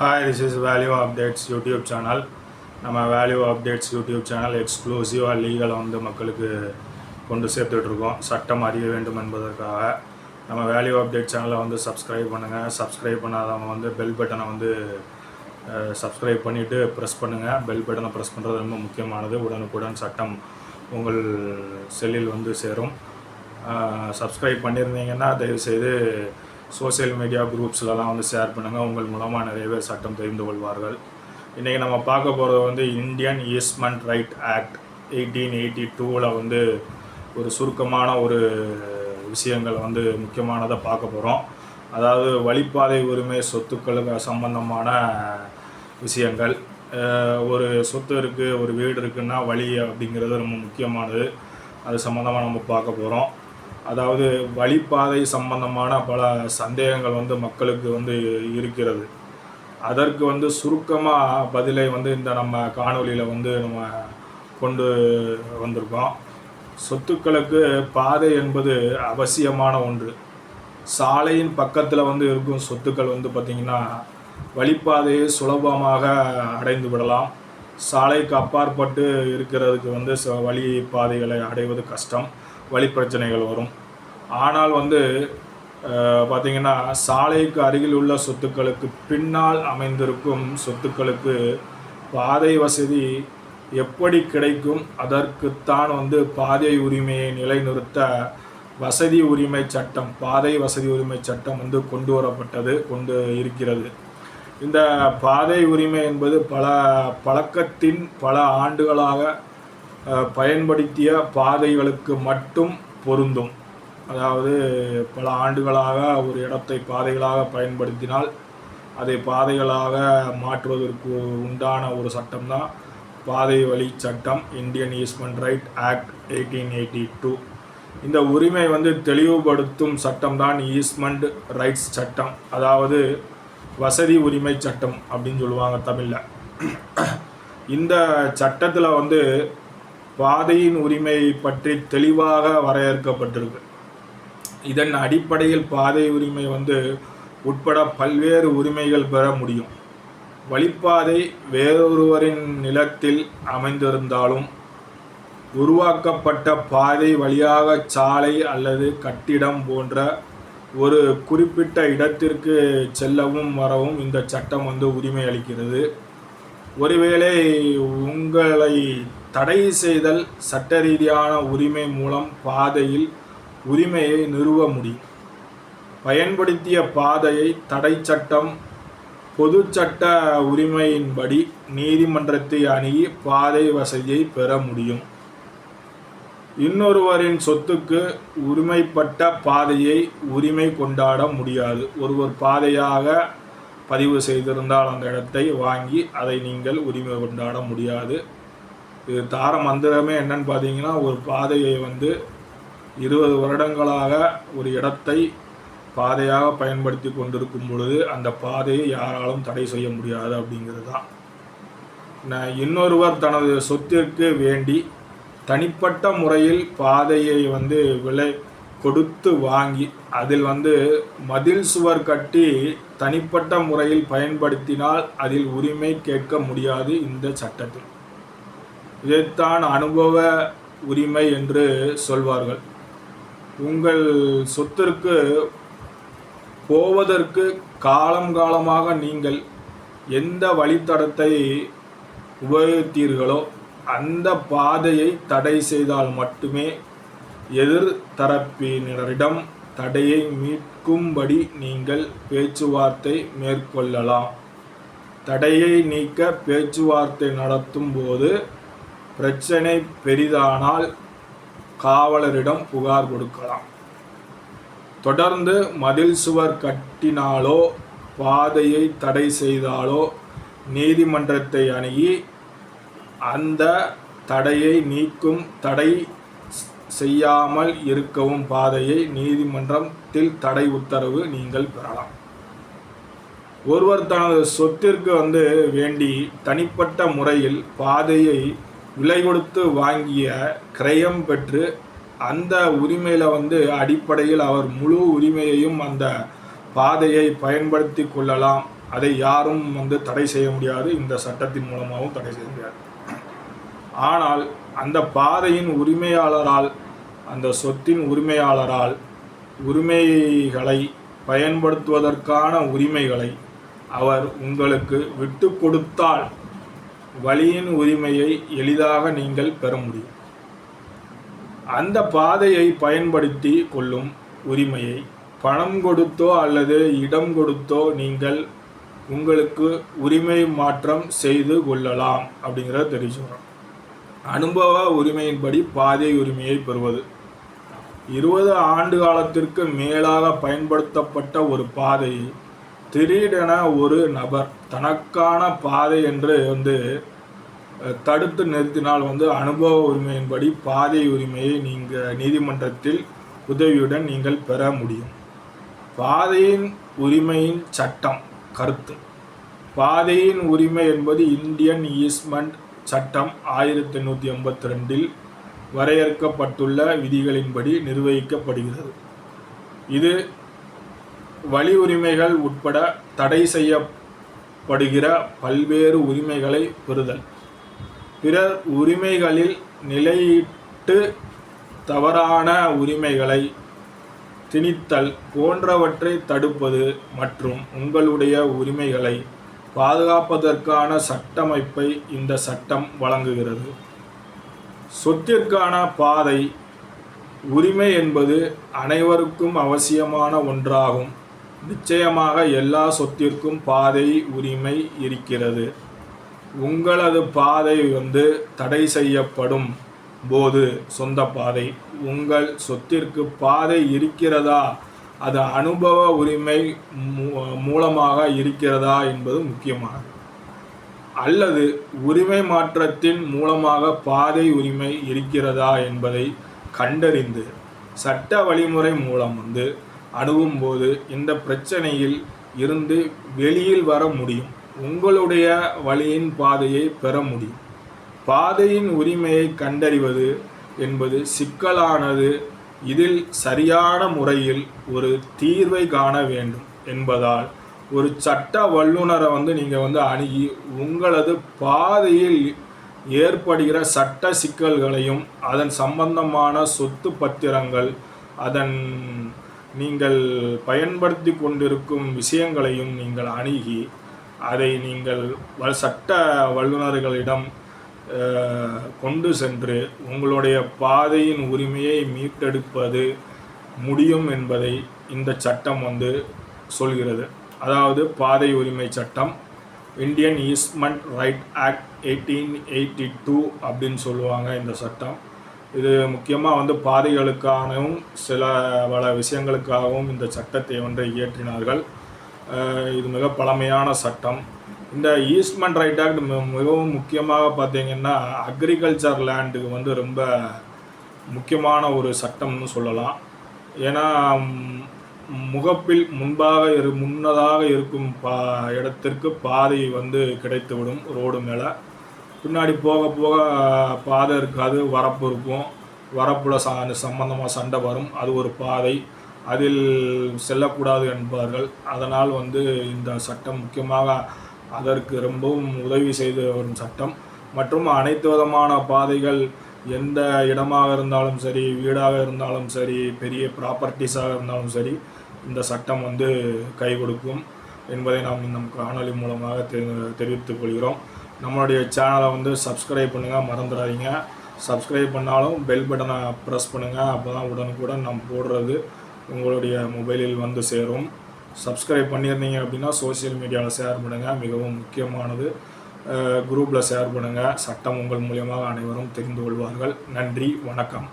Hi this is value updates YouTube channel நம்ம value updates YouTube channel எக்ஸ்க்ளூசிவாக லீகலை வந்து மக்களுக்கு கொண்டு சேர்த்துட்ருக்கோம். சட்டம் அறிய வேண்டும் என்பதற்காக. நம்ம வேல்யூ அப்டேட் சேனலை வந்து சப்ஸ்கிரைப் பண்ணுங்கள் சப்ஸ்கிரைப் பண்ணாதவங்க வந்து பெல் பட்டனை வந்து சப்ஸ்கிரைப் பண்ணிவிட்டு ப்ரெஸ் பண்ணுங்கள் பெல் பட்டனை ப்ரெஸ் பண்ணுறது ரொம்ப முக்கியமானது. உடனுக்குடன் சட்டம் உங்கள் செல்லில் வந்து சேரும். சப்ஸ்கிரைப் பண்ணியிருந்தீங்கன்னா தயவுசெய்து சோஷியல் மீடியா குரூப்ஸ்லலாம் வந்து ஷேர் பண்ணுங்கள் உங்கள் மூலமாக நிறைய பேர் சட்டம் தெரிந்து கொள்வார்கள். இன்றைக்கி நம்ம பார்க்க போகிறது வந்து Indian easement right act eighteen eighty டூவில் வந்து ஒரு சுருக்கமான ஒரு விஷயங்கள் வந்து முக்கியமானதை பார்க்க போகிறோம் அதாவது வழிப்பாதை உரிமை சொத்துக்களுக்கு சம்பந்தமான விஷயங்கள். ஒரு சொத்து இருக்குது ஒரு வீடு இருக்குன்னா வழி அப்படிங்கிறது ரொம்ப முக்கியமானது. அது சம்மந்தமாக நம்ம பார்க்க போகிறோம் அதாவது வழிப்பாதை சம்பந்தமான பல சந்தேகங்கள் வந்து மக்களுக்கு வந்து இருக்கிறது. அதற்கு வந்து சுருக்கமாக பதிலை வந்து இந்த நம்ம காணொலியில் வந்து நம்ம கொண்டு வந்திருக்கோம். சொத்துக்களுக்கு பாதை என்பது அவசியமான ஒன்று. சாலையின் பக்கத்தில் வந்து இருக்கும் சொத்துக்கள் வந்து பார்த்திங்கன்னா வழிப்பாதையை சுலபமாக அடைந்து விடலாம். சாலைக்கு அப்பாற்பட்டு இருக்கிறதுக்கு வந்து ச வழி பாதைகளை அடைவது கஷ்டம். வழி பிரச்சனைகள் வரும். ஆனால் வந்து பார்த்திங்கன்னா சாலைக்கு அருகில் உள்ள சொத்துக்களுக்கு பின்னால் அமைந்திருக்கும் சொத்துக்களுக்கு பாதை வசதி எப்படி கிடைக்கும்? அதற்குத்தான் வந்து பாதை உரிமையை நிலைநிறுத்த வசதி உரிமை சட்டம் பாதை வசதி உரிமை சட்டம் வந்து கொண்டு வரப்பட்டது கொண்டு இருக்கிறது. இந்த பாதை உரிமை என்பது பல பழக்கத்தின் பல ஆண்டுகளாக பயன்படுத்திய பாதைகளுக்கு மட்டும் பொருந்தும். அதாவது பல ஆண்டுகளாக ஒரு இடத்தை பாதைகளாக பயன்படுத்தினால் அதை பாதைகளாக மாற்றுவதற்கு உண்டான ஒரு சட்டம் தான் பாதை வழி சட்டம் Indian easement right act eighteen eighty two இந்த உரிமை வந்து தெளிவுபடுத்தும் சட்டம் தான் ரைட்ஸ் சட்டம். அதாவது வசதி உரிமை சட்டம் அப்படின்னு சொல்லுவாங்க தமிழில். இந்த சட்டத்தில் வந்து பாதையின் உரிமை பற்றி தெளிவாக வரையறுக்கப்பட்டிருக்கு. இதன் அடிப்படையில் பாதை உரிமை வந்து உட்பட பல்வேறு உரிமைகள் பெற முடியும். வழிப்பாதை வேறொருவரின் நிலத்தில் அமைந்திருந்தாலும் உருவாக்கப்பட்ட பாதை வழியாக சாலை அல்லது கட்டிடம் போன்ற ஒரு குறிப்பிட்ட இடத்திற்கு செல்லவும் வரவும் இந்த சட்டம் வந்து உரிமை அளிக்கிறது. ஒருவேளை உங்களை தடை செய்தல் சட்ட ரீதியான உரிமை மூலம் பாதையில் உரிமையை நிறுவ முடியும் பயன்படுத்திய பாதையை தடை சட்டம் பொது சட்ட உரிமையின்படி நீதிமன்றத்தை அணுகி பாதை வசதியை பெற முடியும். இன்னொருவரின் சொத்துக்கு உரிமைப்பட்ட பாதையை உரிமை கொண்டாட முடியாது. ஒருவர் பாதையாக பதிவு செய்திருந்தால் அந்த இடத்தை வாங்கி அதை நீங்கள் உரிமை கொண்டாட முடியாது. இது தார மந்திரமே என்னன்னு பார்த்தீங்கன்னா ஒரு பாதையை வந்து இருபது வருடங்களாக ஒரு இடத்தை பாதையாக பயன்படுத்தி கொண்டிருக்கும் பொழுது அந்த பாதையை யாராலும் தடை செய்ய முடியாது அப்படிங்கிறது தான் இன்னொருவர் தனது சொத்திற்கு வேண்டி தனிப்பட்ட முறையில் பாதையை வந்து விலை கொடுத்து வாங்கி அதில் வந்து மதில் சுவர் கட்டி தனிப்பட்ட முறையில் பயன்படுத்தினால் அதில் உரிமை கேட்க முடியாது இந்த சட்டத்தில். இதைத்தான் அனுபவ உரிமை என்று சொல்வார்கள். உங்கள் சொத்திற்கு போவதற்கு காலம் காலமாக நீங்கள் எந்த வழித்தடத்தை உபயோகித்தீர்களோ அந்த பாதையை தடை செய்தால் மட்டுமே எதிர் தரப்பினரிடம் தடையை மீட்கும்படி நீங்கள் பேச்சுவார்த்தை மேற்கொள்ளலாம். தடையை நீக்க பேச்சுவார்த்தை நடத்தும் போது பிரச்சனை பெரிதானால் காவலரிடம் புகார் கொடுக்கலாம். தொடர்ந்து மதில் சுவர் கட்டினாலோ பாதையை தடை செய்தாலோ நீதிமன்றத்தை அணுகி அந்த தடையை நீக்கும் தடை செய்யாமல் இருக்கவும் பாதையை நீதிமன்றத்தில் தடை உத்தரவு நீங்கள் பெறலாம். ஒருவர் தனது சொத்திற்கு வந்து வேண்டி தனிப்பட்ட முறையில் பாதையை விலை கொடுத்து வாங்கிய கிரயம் பெற்று அந்த உரிமையில் வந்து அடிப்படையில் அவர் முழு உரிமையையும் அந்த பாதையை பயன்படுத்தி கொள்ளலாம். அதை யாரும் வந்து தடை செய்ய முடியாது. இந்த சட்டத்தின் மூலமாகவும் தடை செய்ய முடியாது. ஆனால் அந்த பாதையின் உரிமையாளரால் அந்த சொத்தின் உரிமையாளரால் உரிமைகளை பயன்படுத்துவதற்கான உரிமைகளை அவர் உங்களுக்கு விட்டு கொடுத்தால் வழியின் உரிமையை எளிதாக நீங்கள் பெற முடியும். அந்த பாதையை பயன்படுத்தி கொள்ளும் உரிமையை பணம் கொடுத்தோ அல்லது இடம் கொடுத்தோ நீங்கள் உங்களுக்கு உரிமை மாற்றம் செய்து கொள்ளலாம் அப்படிங்கிறத தெரிவிச்சுக்கிறோம் அனுபவ உரிமையின்படி பாதை உரிமையை பெறுவது. இருபது ஆண்டு காலத்திற்கு மேலாக பயன்படுத்தப்பட்ட ஒரு பாதையை திடீரென ஒரு நபர் தனக்கான பாதை என்று வந்து தடுத்து நிறுத்தினால் வந்து அனுபவ உரிமையின்படி பாதை உரிமையை நீங்கள் நீதிமன்றத்தில் உதவியுடன் நீங்கள் பெற முடியும். பாதையின் உரிமையின் சட்டம் கருத்து. பாதையின் உரிமை என்பது இந்தியன் ஈஸ்மெண்ட் சட்டம் ஆயிரத்தி எண்ணூற்றி எண்பத்தி ரெண்டில் வரையறுக்கப்பட்டுள்ள விதிகளின்படி நிர்வகிக்கப்படுகிறது. இது வழி உரிமைகள் உட்பட தடை செய்யப்படுகிற பல்வேறு உரிமைகளை பெறுதல். பிறர் உரிமைகளில் நிலையிட்டு தவறான உரிமைகளை திணித்தல் போன்றவற்றை தடுப்பது மற்றும் உங்களுடைய உரிமைகளை பாதுகாப்பதற்கான சட்டமைப்பை இந்த சட்டம் வழங்குகிறது. சொத்திற்கான பாதை உரிமை என்பது அனைவருக்கும் அவசியமான ஒன்றாகும். நிச்சயமாக எல்லா சொத்திற்கும் பாதை உரிமை இருக்கிறது. உங்களது பாதை வந்து தடை செய்யப்படும் போது சொந்த பாதை. உங்கள் சொத்திற்கு பாதை இருக்கிறதா? அது அனுபவ உரிமை மூலமாக இருக்கிறதா என்பது முக்கியமானது. அல்லது உரிமை மாற்றத்தின் மூலமாக பாதை உரிமை இருக்கிறதா என்பதை கண்டறிந்து சட்ட வழிமுறை மூலம் வந்து அணுகும் போது இந்த பிரச்சனையில் இருந்து வெளியில் வர முடியும். உங்களுடைய வழியின் பாதையை பெற முடியும். பாதையின் உரிமையை கண்டறிவது என்பது சிக்கலானது. இதில் சரியான முறையில் ஒரு தீர்வை காண வேண்டும் என்பதால் ஒரு சட்ட வல்லுநரை வந்து நீங்கள் வந்து அணுகி உங்களது பாதையில் ஏற்படுகிற சட்ட சிக்கல்களையும் அதன் சம்பந்தமான சொத்து பத்திரங்கள் அதன் நீங்கள் பயன்படுத்தி கொண்டிருக்கும் விஷயங்களையும் நீங்கள் அணுகி அதை நீங்கள் சட்ட வல்லுநர்களிடம் கொண்டு சென்று உங்களுடைய பாதையின் உரிமையை மீட்டெடுப்பது முடியும் என்பதை இந்த சட்டம் வந்து சொல்கிறது. அதாவது பாதை உரிமை சட்டம் Indian easement right act eighteen eighty two அப்படின்னு சொல்லுவாங்க இந்த சட்டம். இது முக்கியமாக வந்து பாரிகளுக்காகவும் சில பல விஷயங்களுக்காகவும் இந்த சட்டத்தை வந்து இயற்றினார்கள். இது மிக பழமையான சட்டம். இந்த ஈஸ்ட்மெண்ட் ரைட் ஆக்ட் மிகவும் முக்கியமாக பார்த்தீங்கன்னா அக்ரிகல்ச்சர் லேண்டுக்கு வந்து ரொம்ப முக்கியமான ஒரு சட்டம்னு சொல்லலாம். ஏன்னா முகப்பில் முன்பாக இரு முன்னதாக இருக்கும் பா இடத்திற்கு பாதை வந்து கிடைத்துவிடும் ரோடு மேலே. பின்னாடி போக போக பாதை இருக்காது வரப்பு இருக்கும். வரப்பில் சா சம்பந்தமாக சண்டை வரும். அது ஒரு பாதை. அதில் செல்லக்கூடாது என்பார்கள். அதனால் வந்து இந்த சட்டம் முக்கியமாக அதற்கு ரொம்பவும் உதவி செய்து வரும் சட்டம். மற்றும் அனைத்து விதமான பாதைகள் எந்த இடமாக இருந்தாலும் சரி வீடாக இருந்தாலும் சரி பெரிய ப்ராப்பர்ட்டிஸாக இருந்தாலும் சரி இந்த சட்டம் வந்து கை கொடுக்கும் என்பதை நாம் இந்த காணொலி மூலமாக தெரி தெரிவித்துக் கொள்கிறோம். நம்மளுடைய சேனலை வந்து சப்ஸ்கிரைப் பண்ணுங்கள் மறந்துடாதீங்க. சப்ஸ்கிரைப் பண்ணாலும் பெல் பட்டனை ப்ரெஸ் பண்ணுங்கள் அப்போ தான் உடனுக்குடன் நம்ம போடுறது உங்களுடைய மொபைலில் வந்து சேரும். சப்ஸ்கிரைப் பண்ணியிருந்தீங்க அப்படின்னா சோசியல் மீடியாவில் ஷேர் பண்ணுங்கள் மிகவும் முக்கியமானது. குரூப்பில் ஷேர் பண்ணுங்கள் சட்டம் உங்கள் மூலியமாக அனைவரும் தெரிந்து கொள்வார்கள். நன்றி வணக்கம்.